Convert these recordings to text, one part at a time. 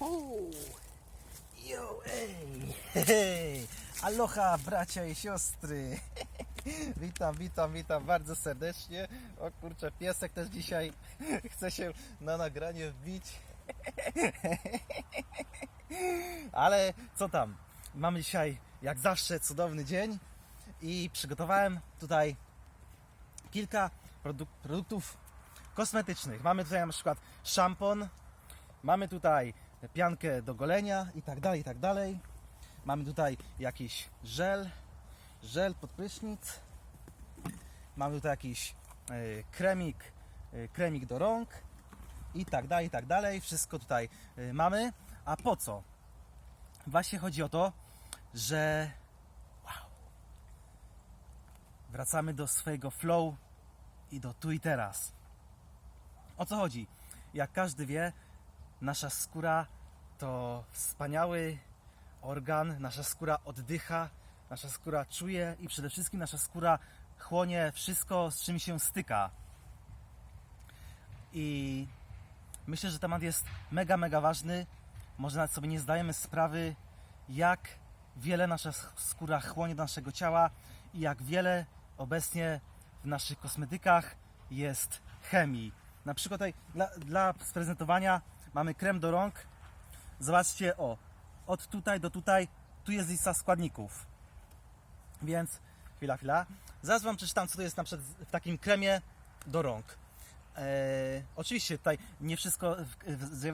Yo, ej, hej, aloha bracia i siostry. Witam, witam, witam bardzo serdecznie. O kurczę, piesek też dzisiaj chce się na nagranie wbić. Ale co tam? Mamy dzisiaj, jak zawsze, cudowny dzień i przygotowałem tutaj kilka produk- produktów kosmetycznych. Mamy tutaj na przykład szampon, mamy tutaj piankę do golenia i tak dalej, i tak dalej. Mamy tutaj jakiś żel, żel pod prysznic. Mamy tutaj jakiś e, kremik, e, kremik do rąk i tak dalej, i tak dalej. Wszystko tutaj e, mamy. A po co? Właśnie chodzi o to, że wow, wracamy do swojego flow i do tu i teraz. O co chodzi? Jak każdy wie, nasza skóra to wspaniały organ, nasza skóra oddycha, nasza skóra czuje i przede wszystkim nasza skóra chłonie wszystko, z czym się styka. I myślę, że temat jest mega, mega ważny. Może nawet sobie nie zdajemy sprawy, jak wiele nasza skóra chłonie do naszego ciała i jak wiele obecnie w naszych kosmetykach jest chemii. Na przykład tutaj dla, dla sprezentowania mamy krem do rąk. Zobaczcie, o, od tutaj do tutaj, tu jest lista składników. Więc, chwila, chwila. Zaraz Wam przeczytam, co to jest na przykład w takim kremie do rąk. E, oczywiście tutaj nie wszystko,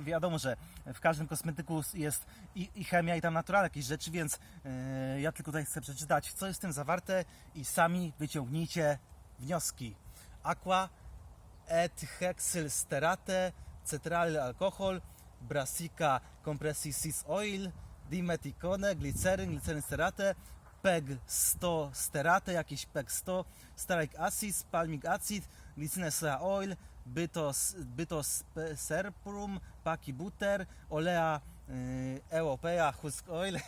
wiadomo, że w każdym kosmetyku jest i, i chemia, i tam naturalne jakieś rzeczy, więc e, ja tylko tutaj chcę przeczytać, co jest w tym zawarte i sami wyciągnijcie wnioski. Aqua et hexylsterate, cetraly alkohol, brassica compressis oil, dimeticone, gliceryn, gliceryn sterate, PEG 100 sterate, jakiś PEG 100, steralic acid, palmic acid, glycine soja oil, bytos, bytos serprum, paki butter, olea y, europea, husk oil.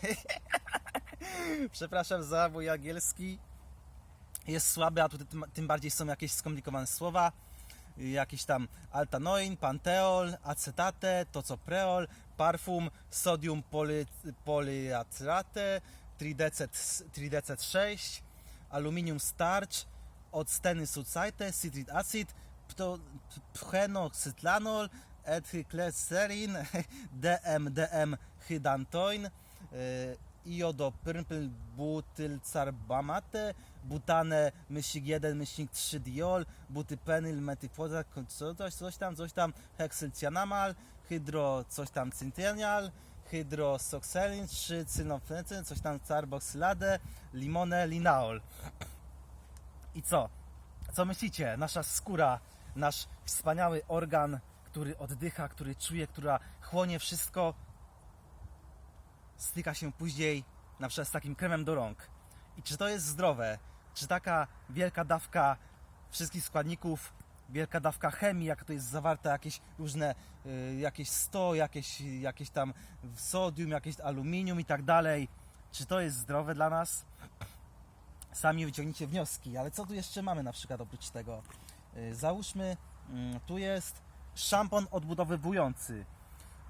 Przepraszam za mój angielski. Jest słaby, a tutaj tym bardziej są jakieś skomplikowane słowa jakieś tam altanoin, panteol, acetate, tocopreol, parfum, sodium poly, polyatrate, tridecet, tridecet 6, aluminium starch, octeny sucite, citric acid, phenoxytlanol, ethylglycerin, DMDM hydantoin, iodopyrpyl butylcarbamate, butane myślnik 1, myślnik 3 diol, butypenyl, metyfoza, co- coś, coś tam, coś tam, heksylcianamal, hydro, coś tam cyntenial, hydrosokselin, 3 cynofenecyn, coś tam carboxylade, limone, linaol. I co? Co myślicie? Nasza skóra, nasz wspaniały organ, który oddycha, który czuje, która chłonie wszystko, styka się później na przykład z takim kremem do rąk. I czy to jest zdrowe? Czy taka wielka dawka wszystkich składników, wielka dawka chemii, jak to jest zawarte, jakieś różne, y, jakieś 100, jakieś, jakieś tam sodium, jakieś aluminium i tak dalej, czy to jest zdrowe dla nas? Sami wyciągnijcie wnioski, ale co tu jeszcze mamy na przykład oprócz tego? Y, Załóżmy, mm, tu jest szampon odbudowywujący.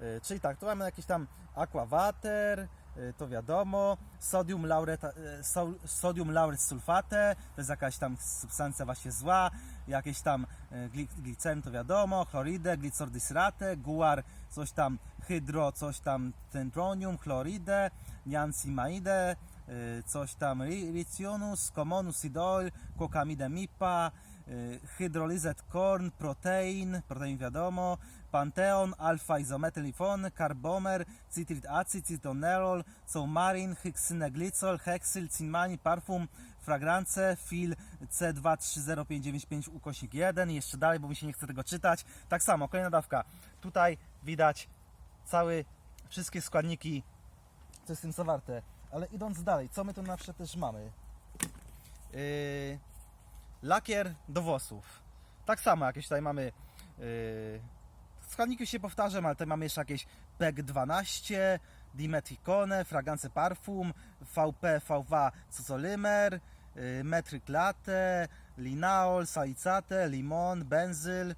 Y, Czyli tak, tu mamy jakieś tam aquawater, y, to wiadomo, sodium lauret, y, so- sodium lauret sulfate, to jest jakaś tam substancja właśnie zła, jakieś tam gli- gliceryn, to wiadomo, chloridę, glicordysrate, guar, coś tam hydro, coś tam tentronium, chloridę, niancimaidę, coś tam ri- ricionus, commonus idol, quokamidę mipa, hydrolyzet korn, protein, protein wiadomo, Panteon, alfa-izometylifon, carbomer, citrit acid, citonerol, coumarin, hexyneglycol, heksyl, cinmani, parfum, fragrance, fil C230595 ukośnik 1 i jeszcze dalej, bo mi się nie chce tego czytać. Tak samo, kolejna dawka. Tutaj widać cały, wszystkie składniki, co jest w tym zawarte. Ale idąc dalej, co my tu na też mamy? Yy, lakier do włosów. Tak samo, jakieś tutaj mamy yy, składniki się powtarzam, ale tutaj mamy jeszcze jakieś PEG 12, Dimeticone, Fragrance Parfum, VP, VW, Cocolymer, y, Metric Latte, Linaol, Salicate, Limon, Benzyl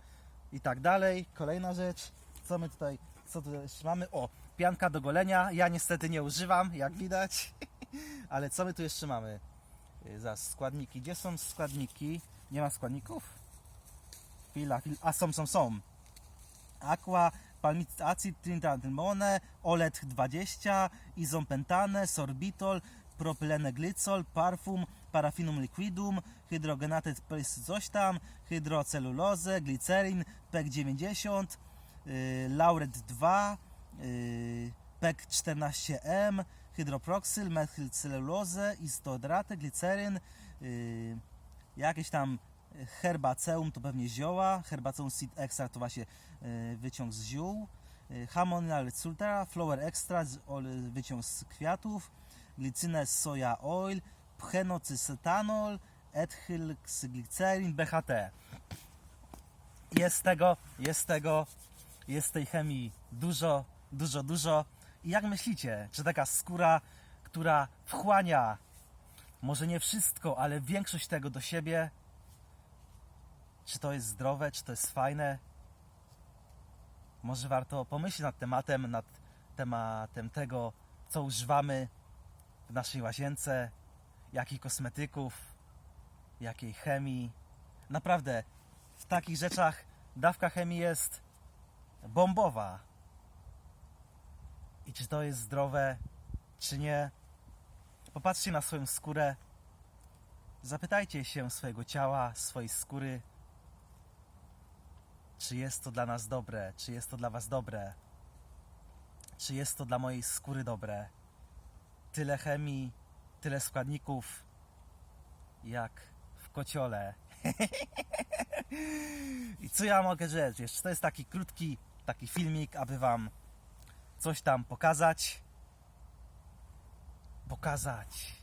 i tak dalej. Kolejna rzecz, co my tutaj, Co tu jeszcze mamy? O, pianka do golenia. Ja niestety nie używam, jak widać. Ale co my tu jeszcze mamy? Y, Zaraz, składniki. Gdzie są składniki? Nie ma składników? Chwila, chwila. A są, są, są. Aqua, palmitic acid, trintadymone, OLED 20, izompentane, sorbitol, propylene glycol, parfum, parafinum liquidum, hydrogenated coś tam, hydrocelulozę, glicerin, PEC 90, y, Lauret 2, y, PEC 14M, hydroproksyl, methylcelulozę, istodratę, gliceryn, y, jakieś tam herbaceum to pewnie zioła, herbaceum seed extract to właśnie y, wyciąg z ziół, y, Hamonal sultera, flower extract, wyciąg z kwiatów, glicynę soja oil, pchenocysetanol, ethylglycerin, BHT. Jest tego, jest tego, jest tej chemii dużo, dużo, dużo. I jak myślicie, czy taka skóra, która wchłania może nie wszystko, ale większość tego do siebie, czy to jest zdrowe, czy to jest fajne? Może warto pomyśleć nad tematem, nad tematem tego, co używamy w naszej łazience, jakich kosmetyków, jakiej chemii. Naprawdę, w takich rzeczach dawka chemii jest bombowa. I czy to jest zdrowe, czy nie? Popatrzcie na swoją skórę. Zapytajcie się swojego ciała, swojej skóry, czy jest to dla nas dobre, czy jest to dla Was dobre, czy jest to dla mojej skóry dobre. Tyle chemii, tyle składników, jak w kociole. I co ja mogę rzec? Jeszcze to jest taki krótki taki filmik, aby Wam coś tam pokazać. Pokazać,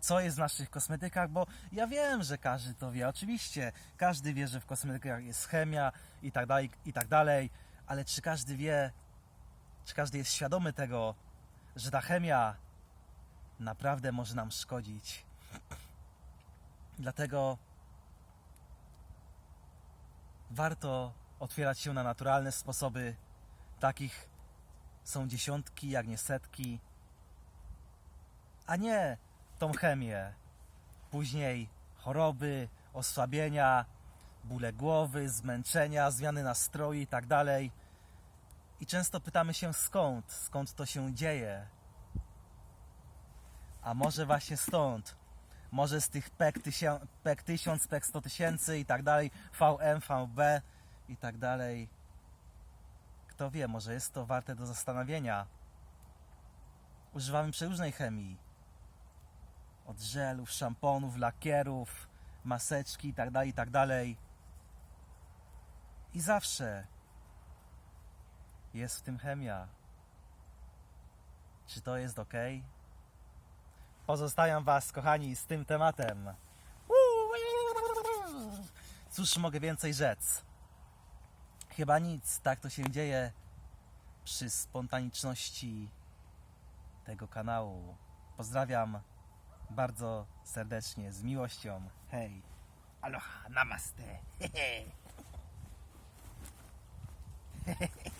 co jest w naszych kosmetykach, bo ja wiem, że każdy to wie. Oczywiście, każdy wie, że w kosmetykach jest chemia i tak dalej, i tak dalej, ale czy każdy wie, czy każdy jest świadomy tego, że ta chemia naprawdę może nam szkodzić? Dlatego warto otwierać się na naturalne sposoby. Takich są dziesiątki, jak nie setki. A nie tą chemię. Później choroby, osłabienia, bóle głowy, zmęczenia, zmiany nastroju i tak dalej. I często pytamy się skąd, skąd to się dzieje. A może właśnie stąd. Może z tych PEK, tysią, PEK 1000, PEK 100 tysięcy i tak dalej, VM, VB i tak dalej. Kto wie, może jest to warte do zastanowienia. Używamy przeróżnej chemii. Od żelów, szamponów, lakierów, maseczki i tak dalej, i tak. I zawsze jest w tym chemia. Czy to jest ok? Pozostawiam Was, kochani, z tym tematem. Cóż mogę więcej rzec? Chyba nic, tak to się dzieje przy spontaniczności tego kanału. Pozdrawiam bardzo serdecznie, z miłością. Hej. Aloha, namaste.